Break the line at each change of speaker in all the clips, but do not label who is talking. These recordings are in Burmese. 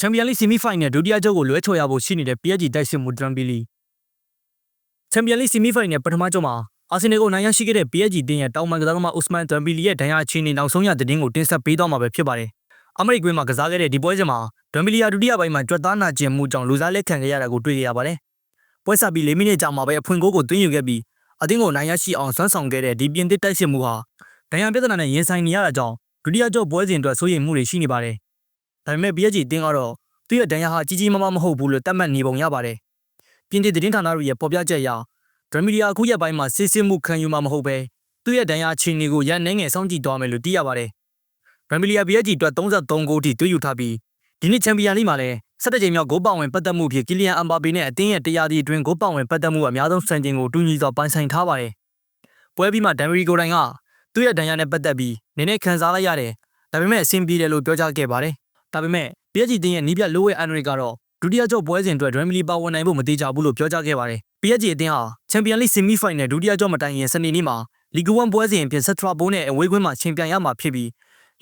ချန်ပီယံလိဆီမီဖိုင်နယ်ဒုတိယချုပ်ကိုလွဲချော်ရဖို့ရှိနေတဲ့ PSG တိုက်စစ်မှုဒရမ်ဘီလီချန်ပီယံလိဆီမီဖိုင်နယ်ပထမချုပ်မှာအာဆင်နယ်ကိုနိုင်ရရှိခဲ့တဲ့ PSG တင်းရဲ့တောင်ပန်ကစားသမားအိုစမန်ဒရမ်ဘီလီရဲ့ဒဏ်ရာအခြေအနေနောက်ဆုံးရသတင်းကိုတင်ဆက်ပေးသွားမှာပဲဖြစ်ပါတယ်။အမေရိကွင်းမှာကစားခဲ့တဲ့ဒီပွဲစဉ်မှာဒရမ်ဘီလီယာဒုတိယပိုင်းမှာကြွက်သားနာကျင်မှုကြောင့်လူစားလက်ခံခဲ့ရတာကိုတွေ့ခဲ့ရပါတယ်။ပွဲဆက်ပြီး၄မိနစ်ကြာမှာပဲအဖွင့်ဂိုးကိုသွင်းယူခဲ့ပြီးအသင်းကိုနိုင်ရရှိအောင်ဆွမ်းဆောင်ခဲ့တဲ့ဒီပြင်သစ်တိုက်စစ်မှုဟာဒဏ်ရာပြဿနာနဲ့ရင်ဆိုင်နေရတာကြောင့်ဒုတိယချုပ်ပွဲစဉ်အတွက်စိုးရိမ်မှုတွေရှိနေပါတယ်။ ဒါပေမဲ့ PSG အသင်းကတော့သူ့ရဲ့ဒဏ်ရာဟာကြီးကြီးမားမားမဟုတ်ဘူးလို့သတ်မှတ်နေပုံရပါတယ်။ပြင်သစ်သတင်းဌာနတွေရဲ့ဖော်ပြချက်အရဒရမီဒီယာအခုရက်ပိုင်းမှာစစ်စစ်မှုခံယူမှာမဟုတ်ပဲသူ့ရဲ့ဒဏ်ရာအခြေအနေကိုရန်နှဲငယ်စောင့်ကြည့်သွားမယ်လို့သိရပါတယ်။ဒရမီလီယာ PSG အတွက်33ဂိုးထိတွေ့ယူထားပြီးဒီနှစ်ချန်ပီယံလိမှာလည်း17ချိန်မြောက်ဂိုးပောင်ဝင်ပတ်သက်မှုဖြစ်ကီလီယန်အမ်ဘာပေနဲ့အသင်းရဲ့တရားဒီအတွင်းဂိုးပောင်ဝင်ပတ်သက်မှုအများဆုံးစံချိန်ကိုတူညီစွာပိုင်ဆိုင်ထားပါတယ်။ပွဲပြီးမှဒန်မရီကိုတိုင်ကသူ့ရဲ့ဒဏ်ရာနဲ့ပတ်သက်ပြီးနည်းနည်းခံစားလိုက်ရတယ်။ဒါပေမဲ့အဆင်ပြေတယ်လို့ပြောကြားခဲ့ပါတယ်။ ဒါပေမဲ့ PSG တင်းရဲ့နီးပြလိုဝဲအန်ရီကတော့ဒုတိယချုပ်ပွဲစဉ်အတွက်ဒရမ်မီလီပါဝင်နိုင်ဖို့မသေးကြဘူးလို့ပြောကြားခဲ့ပါတယ်။ PSG အသင်းဟာချန်ပီယံလိဆီမီဖိုင်နယ်ဒုတိယချုပ်မတိုင်ခင်စနေနေ့မှာလီဂ1ပွဲစဉ်အပြင်ဆက်ထရာဘိုးနဲ့အဝေးကွင်းမှာရှင်ပြိုင်ရမှာဖြစ်ပြီး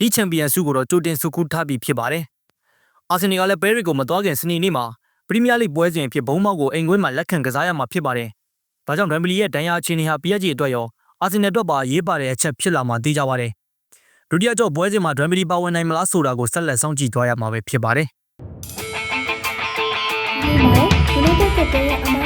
လီချန်ပီယံဆုကိုတော့ကြိုတင်ဆုခူးထားပြီးဖြစ်ပါတယ်။အာဆင်နယ်ကလည်းပဲရစ်ကိုမသွားခင်စနေနေ့မှာပရီးမီးယားလိပွဲစဉ်အဖြစ်ဘုံမောက်ကိုအိမ်ကွင်းမှာလက်ခံကစားရမှာဖြစ်ပါတယ်။ဒါကြောင့်ဒရမ်မီလီရဲ့ဒဏ်ရာအခြေအနေဟာ PSG အတွက်ရောအာဆင်နယ်အတွက်ပါရေးပါတဲ့အချက်ဖြစ်လာမှာသိကြပါတယ်။ ဒုတိယချုပ်ပွဲစဉ်မှာဒရမ်မီလီပါဝင်နိုင်မလားဆိုတာကိုဆက်လက်စောင့်ကြည့်သွားရမှာပဲဖြစ်ပါတယ်။
ဒီမှာ United ကတည်းကအမား